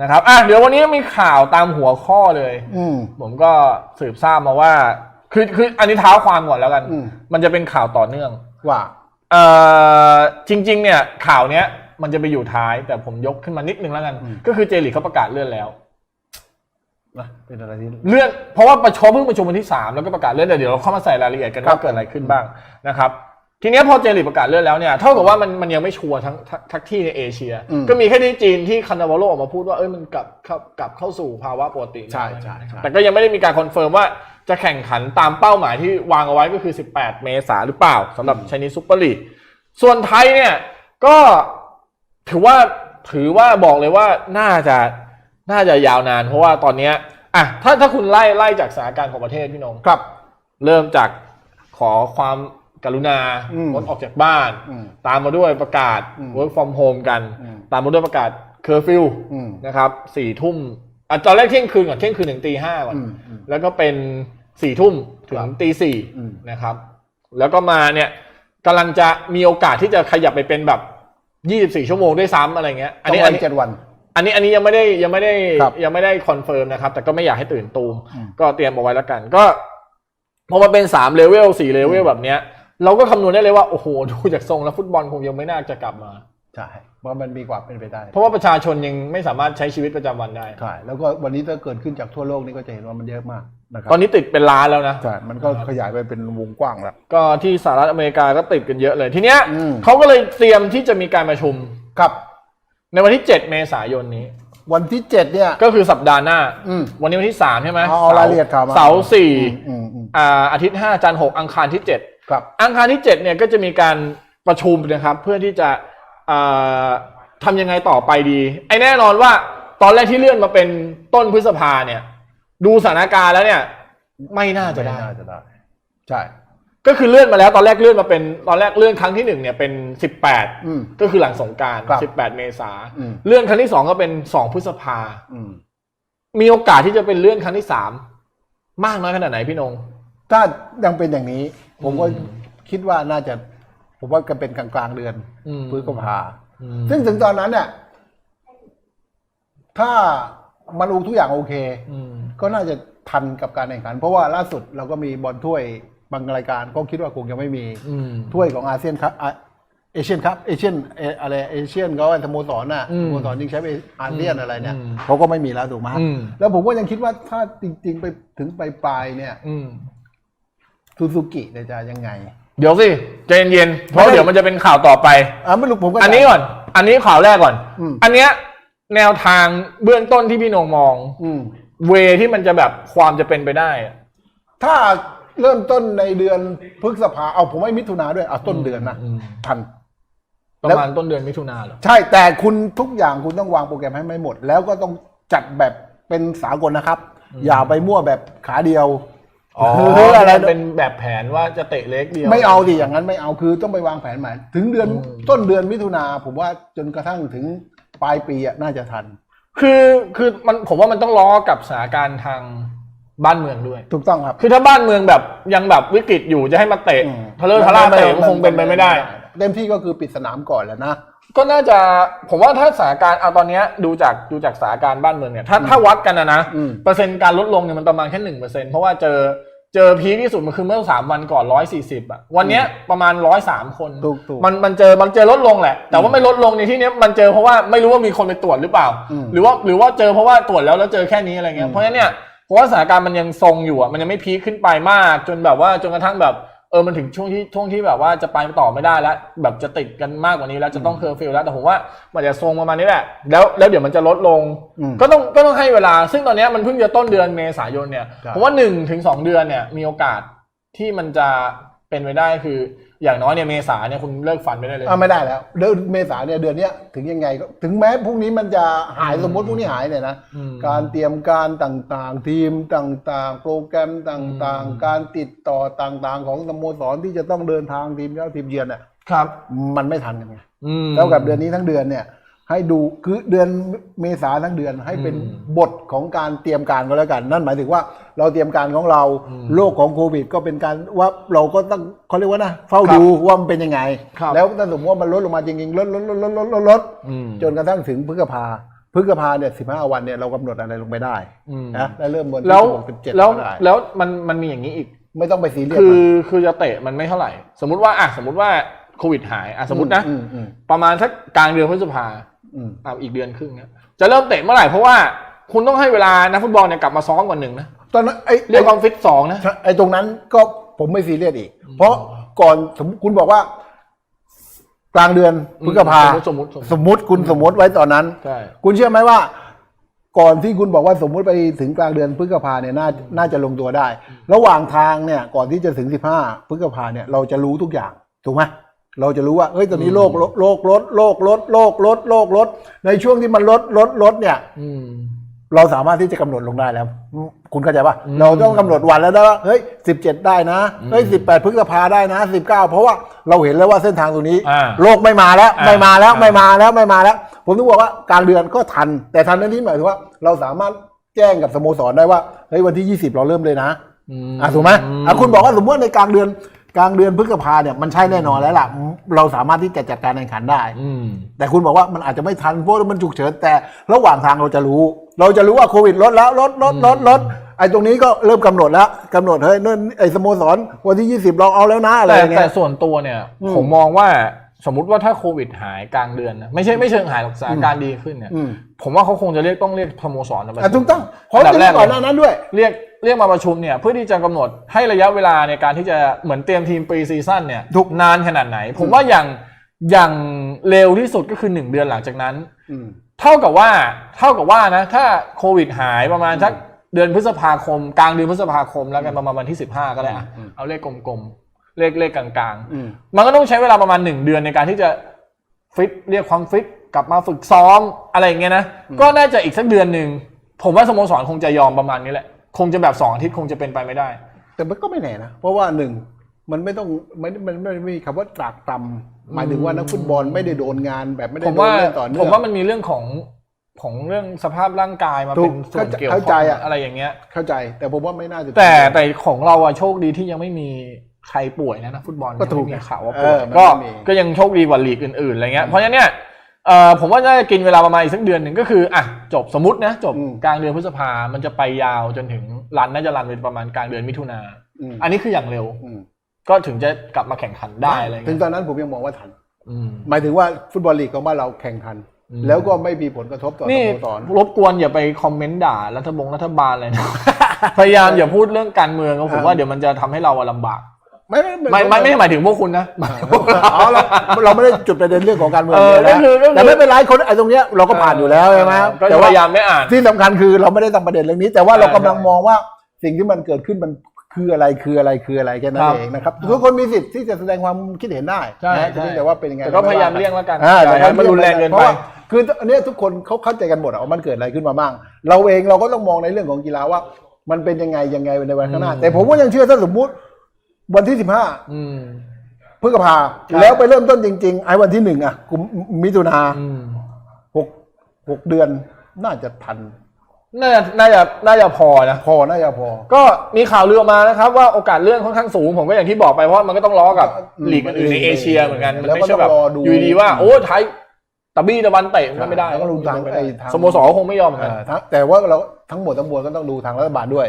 นะครับอะเดี๋ยววันนี้มีข่าวตามหัวข้อเลย อืม ผมก็สืบทราบมาว่า คือคืออันนี้เท้าความก่อนแล้วกัน อืม มันจะเป็นข่าวต่อเนื่อง ว่าเอ่อจริง ๆ เนี่ยข่าวเนี้ย มันจะไปอยู่ท้าย แต่ผมยกขึ้นมานิดนึงแล้วกัน ก็คือเจลีกเขาประกาศเลื่อนแล้วนะเป็นอะไรที่เลื่อนเพราะว่าประชุมเพิ่งประชุมวันที่ 3 แล้วก็ประกาศเลื่อนแต่เดี๋ยวเราเข้ามาใส่รายละเอียดกันครับว่าเกิดอะไรขึ้นบ้างนะครับ ทีเนี้ยพอเจลีกประกาศเลื่อนแล้วเนี่ยเท่ากับว่ามันมันยังไม่ชัวร์ทั้งทั้งทั้งที่ในเอเชีย อืม ก็มีแค่ที่จีนที่คานาวาโลออกมาพูดว่าเอ้ยมันกลับเข้ากลับเข้าสู่ภาวะปกติใช่ใช่ใช่ แต่ก็ยังไม่ได้มีการคอนเฟิร์มว่าจะแข่งขันตามเป้าหมายที่วางเอาไว้ก็คือ 18 เมษาหรือเปล่าสำหรับชนิดซุปเปอร์ลีกส่วนไทยเนี่ยก็ถือว่าถือว่าบอกเลยว่าน่าจะน่าจะยาวนาน เพราะว่าตอนเนี้ยอะถ้าถ้าคุณไล่ไล่จากสถานการณ์ของประเทศพี่นงครับ เริ่มจากขอความ กรุณาอืมงดออกจากบ้านอืมตามมาด้วยประกาศอืม work from home กันอืมตามมาด้วยประกาศเคอร์ฟิวอืมนะครับสี่ทุ่มอะตอนแรกเที่ยงคืนก่อนเที่ยงคืนถึงตีห้าก่อนอืมอืมแล้วก็เป็นสี่ทุ่มถึครังบตีสี่อืมนะครับ แล้วก็มาเนี่ยกำลังจะมีโอกาสที่จะขยับไปเป็นแบบยี่สิบสี่ชั่วโมงด้วยซ้ำอะไรเงี้ย อันนี้สงอัวันนนี้เจ็ดวัน อันนี้อันนี้ยังไม่ได้ยังไม่ได้ครับยังไม่ได้คอนเฟิร์มนะครับ แต่ก็ไม่อยากให้ตื่นตูมอืมก็เตรียมเอาไว้แล้วกัน ก็พอมาเป็นสามเลเวลสี่เลเวลแบบเนี้ย เราก็คำนวณได้เลยว่า โอ้โห ดูจากทรงแล้วฟุตบอลคงยังไม่น่าจะกลับมา ใช่เพราะมันมีความเป็นไปได้เพราะว่าประชาชนยังไม่สามารถใช้ชีวิตประจำวันได้ ใช่แล้วก็วันนี้ถ้าเกิดขึ้นจากทั่วโลกนี่ก็จะเห็นว่ามันเยอะมากนะครัตอนนี้ติดเป็นล้านแล้วนะ ใช่มันก็ขยายไปเป็นวงกว้างแล้ว ก็ที่สหรัฐอเมริกาก็ติดกันเยอะเลย ทีเนี้ยอืม เขาก็เลยเตรียมที่จะมีการประชุม ครับ ในวันที่ 7 เมษายนนี้ วันที่เจ็ดเนี่ย ก็คือสัปดาห์หน้า อืม วันนี้วันที่ 3 ใช่ไหมเอาเอารายละเอียดข่าวมา เสาร์สี่อืมอืม อ่าอาทิตย์5จันทร์6อังคารที่ 7 ครับอังคารที่7เนี่ยก็จะมีการประชุมนะครับ เพื่อที่จะอ่าทำยังไงต่อไปดี ไอ้แน่นอนว่าตอนแรกที่เลื่อนมาเป็นต้นพฤษภาเนี่ย ดูสถานการณ์แล้วเนี่ย ไม่น่าจะได้ม่น่าจะได้ ใช่ ก็คือเลื่อนมาแล้วตอนแรกเลื่อนมาเป็นตอนแรกเลื่อนครั้งที่หนึ่งเนี่ยเป็นสิบแปดอืมก็คือหลังสงกรารครับสิบแปดเมษาอืมเลื่อนครั้งที่สองก็เป็นสองพฤษภาอืมมีโอกาสที่จะเป็นเลื่อนครั้งที่สามมากน้อยขนาดไหนพี่นง ถ้ายังเป็นอย่างนี้ ผมก็อืมคิดว่าน่าจะ ผมว่าก็เป็นกลางกลางๆเดือนอืมพฤษภา อืมซึ่งถึงตอนนั้นเนี่ยถ้ามันอุทุกอย่างโอเค อืมก็น่าจะทันกับการแข่งขัน เพราะว่าล่าสุดเราก็มีบอลถ้วยบางรายการก็คิดว่าคงยังไม่มี อืม ถ้วยของอาเซียนครับอะเอเชียนครับเอเชียนเออะไรเอเชียนก็ว่าสโมสรน่ะอืมสโมสรยิงแชมป์อาเซียนอะไรเนี่ยอืมเขาก็ไม่มีแล้วถูกไหมอืม แล้วผมก็ยังคิดว่าถ้าจริง ๆ ไปถึงปลายๆเนี่ย อืม ซูซูกิเนี่ยจะยังไงเดี๋ยวสิใจเย็นๆเพราะไม่ได้เดี๋ยวมันจะเป็นข่าวต่อไป อ่าไม่รู้ผมก็อันนี้ก่อน อันนี้ข่าวแรกก่อน อืมอันเนี้ยแนวทางเบื้องต้นที่พี่นงมอง อืม เวที่มันจะแบบความจะเป็นไปได้อะถ้าเริ่มต้นในเดือนพฤษภาเอาผมไม่มิถุนาด้วยเอาต้นเดือนนะอืมทัน ประมาณต้นเดือนมิถุนาเหรอ ใช่แต่คุณทุกอย่างคุณต้องวางโปรแกรมให้ไม่หมด แล้วก็ต้องจัดแบบเป็นสากลนะครับ อย่าไปมั่วแบบขาเดียว อ๋อหรืออะไรเป็นแบบแผนว่าจะเตะเล็กเดียว ไม่เอาดิอย่างนั้นไม่เอาคือต้องไปวางแผนใหม่ถึงเดือนอืม ต้นเดือนมิถุนาผมว่าจนกระทั่งถึงปลายปีอะน่าจะทัน คือคือมันผมว่ามันต้องล้อกับสถานการณ์ทางบ้านเมืองด้วย ถูกต้องครับ คือถ้าบ้านเมืองแบบยังแบบวิกฤตอยู่จะให้มาเตะอืม ทะเลาะทะล่าเตะมันคงเป็นไปไม่ได้ เต็มที่ก็คือปิดสนามก่อนแหล้วนะ ก็น่าจะผมว่าถ้าสถานการณ์เอาตอนเนี้ยดูจากดูจากสถานการณ์บ้านเมืองเนี่ยถ้าถ้าวัดกันนะนะอืม เปอร์เซ็นต์การลดลงเนี่ยมันประมาณแค่หนึ่งเปอร์เซ็นต์เพราะว่าเจอ เจอพีคที่สุดมันคือเมื่อสามวันก่อนร้อยสี่สิบอะวันเนี้ยประมาณร้อยสามคนถูกถูกมันมันเจอมันเจอลดลงแหละ แต่ว่าไม่ลดลงในที่เนี้ยมันเจอเพราะว่าไม่รู้ว่ามีคนไปตรวจหรือเปล่า อืม หรือว่าหรือว่าเจอเพราะว่าตรวจแล้วแล้วเจอแค่นี้อะไรเงี้อืยมเพราะฉะนั้นเนี่ยเพราะว่าสถานการณ์มันยังทรงอยู่อะมันยังไม่พีคขึ้นไปมาก จนแบบว่าจนกระทั่งแบบ เออมันถึงช่วงที่ช่วงที่แบบว่าจะไปต่อไม่ได้แล้ว แบบจะติดกันมากกว่านี้แล้วจะต้องเคอร์ฟิวแล้วแต่ผมว่ามันจะทรงประมาณนี้แหละแล้วแล้วเดี๋ยวมันจะลดลง อืมก็ต้องก็ต้องให้เวลา ซึ่งตอนเนี้ยมันเพิ่งจะต้นเดือนเมษายนเนี่ยครับ ผมว่าหนึ่งถึงสองเดือนเนี่ยมีโอกาสที่มันจะ เป็นไปได้คือ อย่างน้อยเนี่ยเมษาเนี่ยคุณเลิกฝันไปได้เลย อ่าไม่ได้แล้วเดือนเมษาเนี่ยเดือนเนี้ยถึงยังไงก็ถึงแม้พรุ่งนี้มันจะหายอืมสมมติพรุ่งนี้หายเนี่ยนะอืม การเตรียมการต่างๆ ทีมต่างๆ โปรแกรมต่างอืมๆการติดต่อต่างๆ ของสโมสรที่จะต้องเดินทางทีมเย้าทีมเยือนเนี่ยครับ มันไม่ทันกันไงอืมแล้วกับเดือนนี้ทั้งเดือนเนี่ย ให้ดูคือเดือนเมษาทั้งเดือนให้เป็นอืมบทของการเตรียมการก็แล้วกัน นั่นหมายถึงว่าเราเตรียมการของเราอืมโรคของโควิด ก็เป็นการว่าเราก็ต้องเขาเรียกว่านะเฝ้าครับดูว่ามันเป็นยังไงครับแล้วถ้าสมมติว่ามันลดลงมาจริงๆลดลดลดลดลดลดลดอืมจนกระทั่งถึงพฤษภาพฤษภาเนี่ยสิบห้าวันเนี่ยเรากำหนดอะไรลงไปได้อืมนะแล้วเริ่มวันที่แล้วหกสิบเจ็ดแล้วก็ได้แล้วมันมันมีอย่างนี้อีก ไม่ต้องไปซีเรียสคือมันคือจะเตะมันไม่เท่าไหร่ สมมติว่าอะสมมติว่าโควิดหายอะสมมตินะอืมอืมประมาณสักกลางเดือนพฤษภา อืมอะอีกเดือนครึ่งเนี่ยจะเริ่มเตะเมื่อไหร่เพราะว่าคุณต้องให้เวลานักฟุตบอลเนี่ยกลับมาซ้อมก่อนหนึ่งนะตอนนั้นไอ้เรียกความฟิตสองนะไอ้ตรงนั้นก็ผมไม่ซีเรียสอีก เพราะก่อนสมมุติคุณบอกว่า กลางเดือนพฤษภาสมมติสมมติสมมติคุณสมมติไว้ตอนนั้นใช่คุณเชื่อไหมว่า ก่อนที่คุณบอกว่าสมมุติไปถึงกลางเดือนพฤษภาเนี่ยน่าน่าจะลงตัวได้ ระหว่างทางเนี่ย ก่อนที่จะถึงสิบห้าพฤษภาเนี่ยเราจะรู้ทุกอย่างถูกไหม เราจะรู้ว่าเฮ้ยตอนนี้โลกลดโลกลดโลกลดโลกลดโลกลด ในช่วงที่มันลดลดลดเนี่ยอืมเราสามารถที่จะกำหนดลงได้แล้ว คุณเข้าใจปะอืมเราต้องกำหนดวันแล้วนะว่าเฮ้ยสิบเจ็ดได้นะเฮ้ยสิบแปดพฤษภาได้นะสิบเก้าเพราะว่าเราเห็นแล้วว่าเส้นทางตรงนี้อ่าโลกไม่มาแล้วอ่าไม่มาแล้วอ่าไม่มาแล้วไม่มาแล้ว ผมถึงบอกว่ากลางเดือนก็ทัน แต่ทันในที่หมายถึงว่า เราสามารถแจ้งกับสโมสรได้ว่าเฮ้ยวันที่ยี่สิบเราเริ่มเลยนะมอะถูกไหมอะคุณบอกว่าสมมติว่าในกลางเดือน กลางเดือนพฤษภาเนี่ยมันใช่แน่นอนแล้วล่ะ เราสามารถที่จะจัดการแข่งขันได้ อืม แต่คุณบอกว่ามันอาจจะไม่ทันเพราะมันฉุกเฉินแต่ระหว่างทางเราจะรู้ เราจะรู้ว่าโควิดลดแล้วลดลดลดลดไอ้ตรงนี้ก็เริ่มกำหนดแล้วกำหนดเฮ้ยนั่นไอ้สโมสรวันที่ 20 เราเอาแล้วนะอะไรแต่อย่างเงี้แต่ย ส่วนตัวเนี่ยอืมผมมองว่าสมมุติว่าถ้าโควิดหายกลางเดือนนะไม่ใช่ไม่เชิงหายหรอกสถานการณ์ดีขึ้นเนี่ยอืม ผมว่าเขาคงจะเรียกต้องเรียกสโมสรมาประอะชุถูมกต้องเพราะอันดับจะแรเรียกกก่อนหน้านั้นด้วย เรียก เรียกมาประชุมเนี่ยเพื่อที่จะกำหนดให้ระยะเวลาในการที่จะเหมือนเตรียมทีมปรีซีซั่นเนี่ยถูกนานขนาดไหน ผมว่าอย่างอย่างเร็วที่สุดก็คือหนึ่งเดือนหลังจากนั้นอืมเท่ากับว่าเท่ากับว่านะ ถ้าโควิดหายประมาณสักเดือนพฤษภาคม กลางเดือนพฤษภาคมแล้วกันประมาณวันที่สิบห้าก็ได้อะอืมเอาเลขกลมๆเลขเลขกลางๆอืมมันก็ต้องใช้เวลาประมาณหนึ่งเดือนในการที่จะฟิตเรียกความฟิตกลับมาฝึกซ้อมอะไรอย่างเงี้ยนะก็น่าจะอีกสักเดือนหนึ่งผมว่าสโมสรคงจะยอมประมาณนี้แหละ คงจะแบบสองอาทิตย์คงจะเป็นไปไม่ได้ แต่มันก็ไม่แน่นะ เพราะว่าหนึ่งมันไม่ต้องมันมันมันไม่มีคำว่าตรากตรำหมายถึงว่านักฟุตบอลไม่ได้โดนงานแบบไม่ได้ผมโดนว่าเล่นต่อเนื่ผองมว่ามันมีเรื่องของของเรื่องสภาพร่างกายมาถูเป็กนส่วนเกี่ยวเข้าข้ใจองอะ อะไรอย่างเงี้ย เข้าใจ แต่ผมว่าไม่น่าจะแต่แต่ของเราอะโชคดีที่ยังไม่มีใครป่วยนะนักฟุตบอลก็ถูกยังไม่มีข่าวว่าเอป่วอยมันก็ไม่มี ก็ยังโชคดีกว่าลีกอื่นๆอะไรเงี้ยเพราะฉะนั้นเนี่ย เอ่อผมว่าน่าจะกินเวลาประมาณอีกสักเดือนหนึ่งก็คืออะจบสมมตินะจบอืม กลางเดือนพฤษภา มันจะไปยาวจนถึงรันน่าจะรันเป็นประมาณกลางเดือนมิถุนาอืมอันนี้คืออย่างเร็ว อืมก็ถึงจะกลับมาแข่งขันได้อะไรถึงเงี้ยตอนนั้นผมยังมองว่าทัน อืม หมายถึงว่าฟุตบอลลีกของบ้านเราแข่งทัน อืม แล้วก็ไม่มีผลกระทบต่อสนี่โมสร รบกวนอย่าไปคอมเมนต์ด่ารัฐบงรัฐบาลเลยนะ พยายามอย่าพูดเรื่องการเมืองนะผมว่าเดี๋ยวมันจะทำให้เราอะลำบาก ไม่ไม่ไม่ไม่ไม่ได้หมายถึงพวกคุณนะอ๋อเราเราไม่ได้จุดประเด็นเรื่องของการเมืองเออเลยก็คือก็คือ นะแต่ไม่เป็นไรคนไอ้ตรงเนี้ยเราก็ผ่านอยู่แล้วใช่ไหมก็แต่พว่ายายามไม่อ่าน ที่สำคัญคือเราไม่ได้ตั้งประเด็นเรื่องนี้ แต่ว่าใช่เรากำลังมองว่าสิ่งที่มันเกิดขึ้นมันคืออะไรคืออะไรคืออะไรแค่นั้คนรับ เองนะครับทุกคนมีสิทธิ์ที่จะแสดงความคิดเห็นได้ใช่นะใช่ แต่ว่าเป็นยังไงแต่ก็พยายามเลี่ยงแล้วกันอ่าอย่าให้มันรุนแรงเกินพไป ราะว่าคืออันเนี้ยทุกคนเขาเข้าใจกันหมดอะว่ามันเกิดอะไรขึ้นมาบ้าง เราเองเราก็ต้องมองในเรื่องของกีฬาว่า มันเป็นยังไงยังไงในวันข้างหน้าอืมแต่ผมก็ยังเชื่อถ้าสมมุติ วันที่สิบห้าอืม พฤษภาครับแล้วไปเริ่มต้นจริง ๆ ไอ้วันที่หนึ่งอะกุมมิถุนาอืมหกหกเดือน น่าจะทัน น่าจะน่าจะน่าจะพอนะ พอน่าจะพอ ก็มีข่าวลือออกมานะครับว่าโอกาสเลื่อนค่อนข้างสูง ผมก็อย่างที่บอกไปเพราะมันก็ต้องล้อกับอืมลีกอื่นๆในเอเชียเหมือนกัน มันแล้วก็ไม่ใช่แบบต้องรอดูอยู่ดีๆว่า โอ้ไทยตะบี้ตะวันเตะมันก็ไม่ได้แล้วก็ดูทางมันไม่ไอ้ได้ทาง สโมสรก็คงไม่ยอมเหมือนเอกันอทั้งแต่ว่าเราทั้งหมดทั้งมวลก็ต้องดูทางรัฐบาลด้วย